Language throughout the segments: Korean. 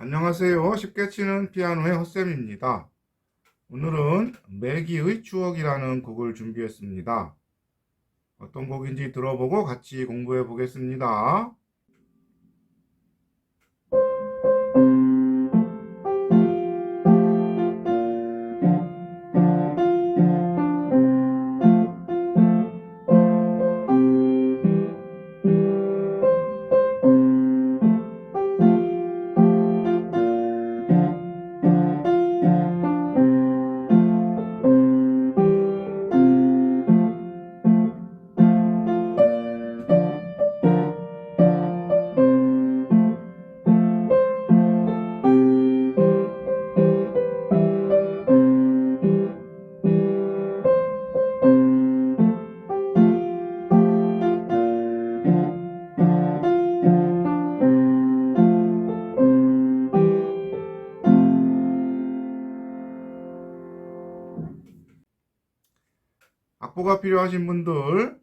안녕하세요. 쉽게 치는 피아노의 헛쌤입니다. 오늘은 매기의 추억이라는 곡을 준비했습니다. 어떤 곡인지 들어보고 같이 공부해 보겠습니다. 악보가 필요하신 분들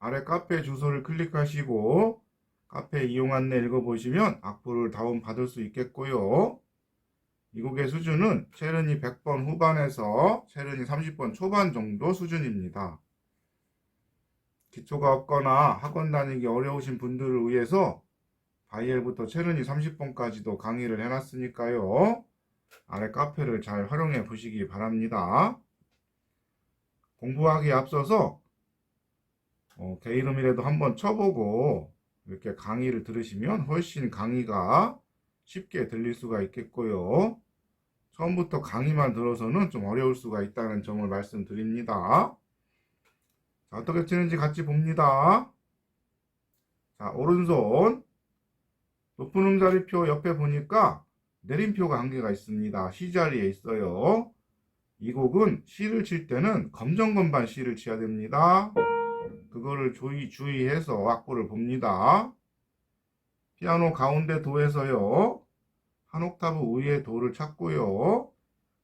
아래 카페 주소를 클릭하시고 카페 이용 안내 읽어보시면 악보를 다운 받을 수 있겠고요. 이 곡의 수준은 체르니 100번 후반에서 체르니 30번 초반 정도 수준입니다. 기초가 없거나 학원 다니기 어려우신 분들을 위해서 바이엘부터 체르니 30번까지도 강의를 해놨으니까요. 아래 카페를 잘 활용해 보시기 바랍니다. 공부하기에 앞서서 어, 개 이름이라도 한번 쳐보고 이렇게 강의를 들으시면 훨씬 강의가 쉽게 들릴 수가 있겠고요. 처음부터 강의만 들어서는 좀 어려울 수가 있다는 점을 말씀드립니다. 자, 어떻게 치는지 같이 봅니다. 자, 오른손 높은 음자리표 옆에 보니까 내림표가 한 개가 있습니다. C자리에 있어요. 이 곡은 C를 칠 때는 검정건반 C를 쳐야 됩니다. 그거를 주의, 주의해서 악보를 봅니다. 피아노 가운데 도에서요. 한 옥타브 위에 도를 찾고요.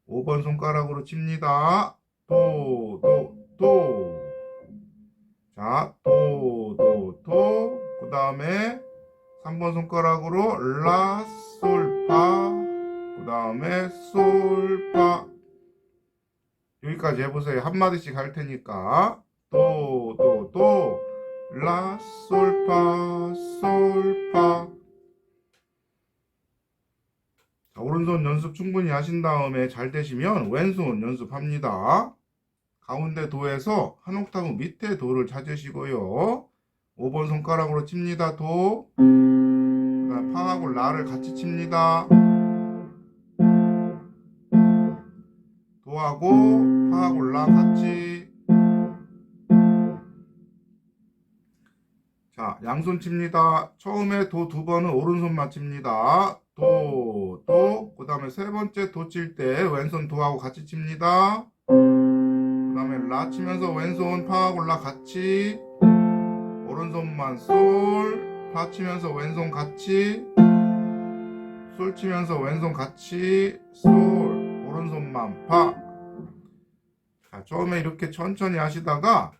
5번 손가락으로 칩니다. 도, 도, 도. 자, 도, 도, 도. 그 다음에 3번 손가락으로 라, 솔, 파. 그 다음에 솔, 파. 여기까지 해보세요. 한마디씩 할 테니까. 도, 도, 도. 라, 솔, 파, 솔, 파. 자, 오른손 연습 충분히 하신 다음에 잘 되시면 왼손 연습합니다. 가운데 도에서 한 옥타브 밑에 도를 찾으시고요. 5번 손가락으로 칩니다. 도. 파하고 라를 같이 칩니다. 하고 라 같이. 자, 양손 칩니다. 처음에 도 두 번은 오른손만 칩니다. 도, 도. 그 다음에 세 번째 도 칠 때 왼손 도하고 같이 칩니다. 그 다음에 라 치면서 왼손 파하고 라 같이. 오른손만 솔. 파 치면서 왼손 같이. 솔 치면서 왼손 같이. 솔. 오른손만 파. 자, 처음에 이렇게 천천히 하시다가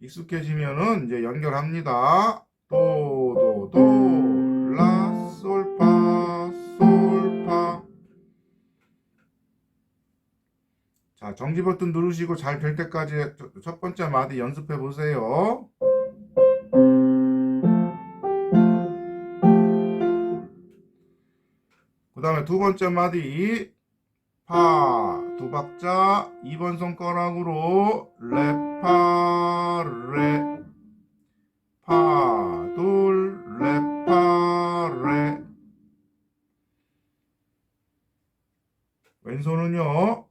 익숙해지면은 이제 연결합니다. 도, 도, 도, 라, 솔, 파, 솔, 파. 자, 정지 버튼 누르시고 잘 될 때까지 첫- 첫 번째 마디 연습해 보세요. 그 다음에 두 번째 마디 파 두 박자 2번 손가락으로 레파 레 파, 둘, 레, 파, 레. 왼손은요,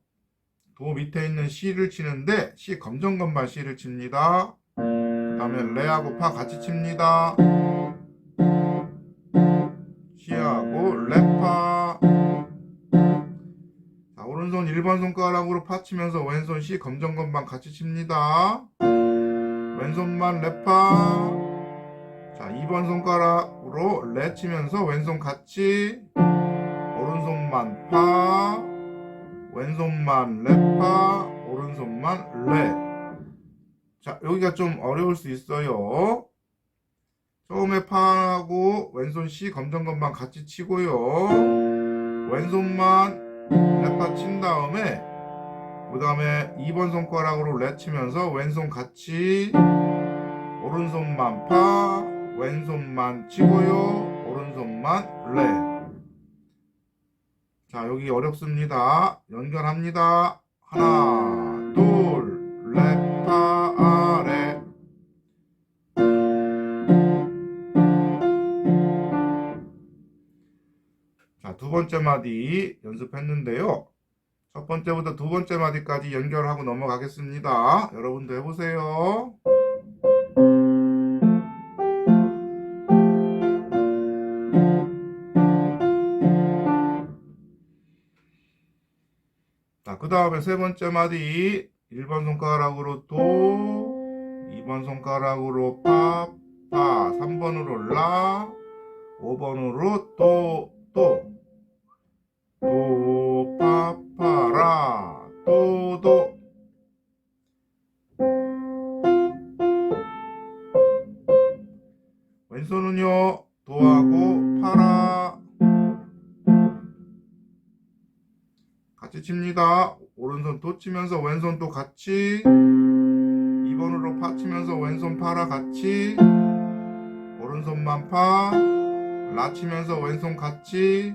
도 밑에 있는 C를 치는데, C 검정건반 C를 칩니다. 그 다음에 레하고 파 같이 칩니다. 오른손 1번 손가락으로 파 치면서 왼손 C 검정 건반 같이 칩니다. 왼손만 레파. 자, 2번 손가락으로 레 치면서 왼손 같이. 오른손만 파. 왼손만 레파. 오른손만 레. 자, 여기가 좀 어려울 수 있어요. 처음에 파하고 왼손 C 검정 건반 같이 치고요. 왼손만 레파 친 다음에 그 다음에 2번 손가락으로 레 치면서 왼손 같이 오른손만 파 왼손만 치고요 오른손만 레 자, 여기 어렵습니다. 연결합니다. 하나, 둘, 자, 두 번째 마디 연습했는데요. 첫 번째부터 두 번째 마디까지 연결하고 넘어가겠습니다. 여러분도 해보세요. 자, 그 다음에 세 번째 마디 1번 손가락으로 도, 2번 손가락으로 파, 파, 3번으로 라, 5번으로 도, 도, 도, 파, 파, 라, 도, 도. 왼손은요, 도하고 파라. 같이 칩니다. 오른손 도 치면서 왼손 도 같이 2번으로 파 치면서 왼손 파라 같이 오른손만 파, 라 치면서 왼손 같이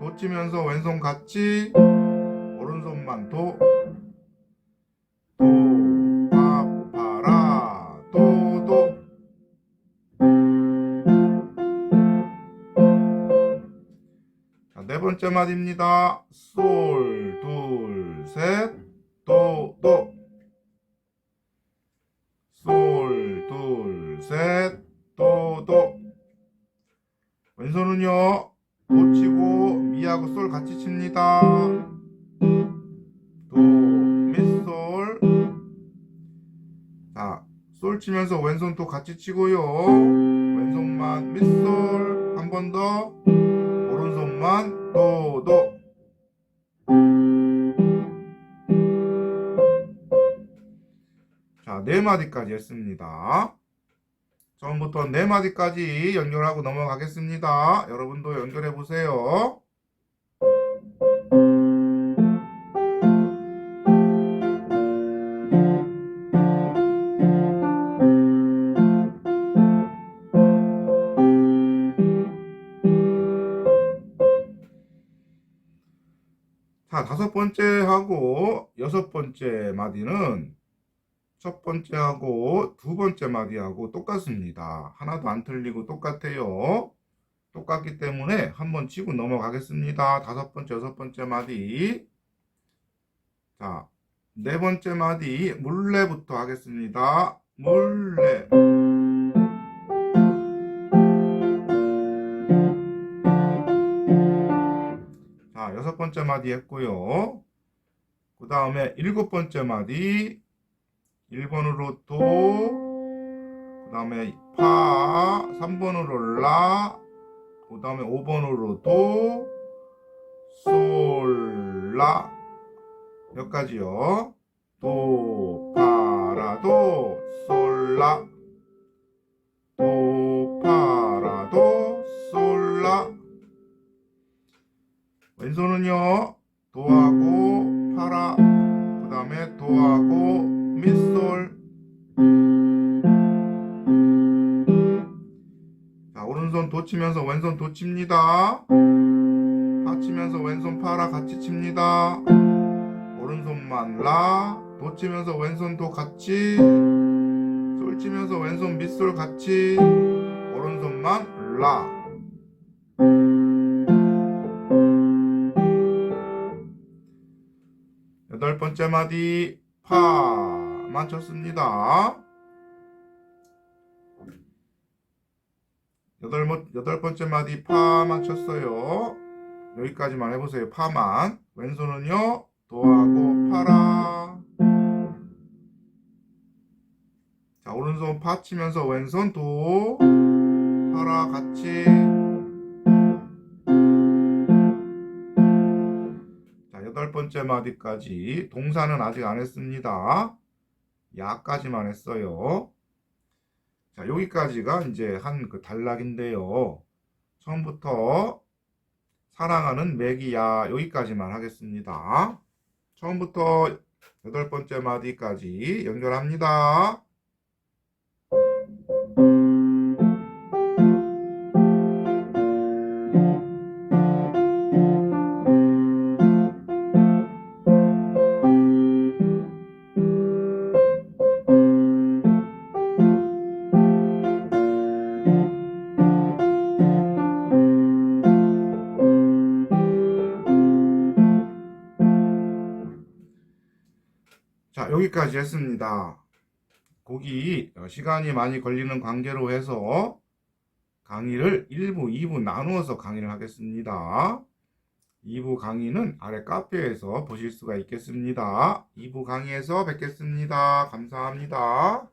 도 치면서 왼손 같이 오른손만 도, 도, 파, 파라, 도, 도. 자, 네 번째 마디입니다. 솔, 둘, 셋, 솔 치면서 왼손 도 같이 치고요. 왼손만 미, 솔. 한 번 더. 오른손만 도, 도. 자, 네 마디까지 했습니다. 처음부터 네 마디까지 연결하고 넘어가겠습니다. 여러분도 연결해 보세요. 다섯 번째 하고 여섯 번째 마디는 첫 번째하고 두 번째 마디하고 똑같습니다. 하나도 안 틀리고 똑같아요. 똑같기 때문에 한번 치고 넘어가겠습니다. 다섯 번째, 여섯 번째 마디. 자, 네 번째 마디 물레부터 하겠습니다. 물레. 번째 마디 했고요. 그 다음에 일곱 번째 마디 1번으로 도, 그 다음에 파, 3번으로 라, 그 다음에 5번으로 도, 솔, 라, 여기까지요. 도, 파, 라, 도, 솔, 라, 자, 오른손 도 치면서 왼손 도 칩니다. 파 치면서 왼손 파라 같이 칩니다. 오른손만 라, 도 치면서 왼손 도 같이, 솔 치면서 왼손 밑솔 같이, 오른손만 라. 여덟 번째 마디 파만 쳤습니다. 여덟, 번- 여덟 번째 마디 파만 쳤어요. 여기까지만 해보세요. 파만. 왼손은요, 도하고 파라. 자, 오른손 파 치면서 왼손 도, 파라 같이. 자, 여덟 번째 마디까지 동사는 아직 안 했습니다. 야까지만 했어요. 자, 여기까지가 이제 한 그 단락인데요. 처음부터 사랑하는 맥이야. 여기까지만 하겠습니다. 처음부터 여덟 번째 마디까지 연결합니다. 자, 여기까지 했습니다. 거기 어, 시간이 많이 걸리는 관계로 해서 강의를 1부, 2부 나누어서 강의를 하겠습니다. 2부 강의는 아래 카페에서 보실 수가 있겠습니다. 2부 강의에서 뵙겠습니다. 감사합니다.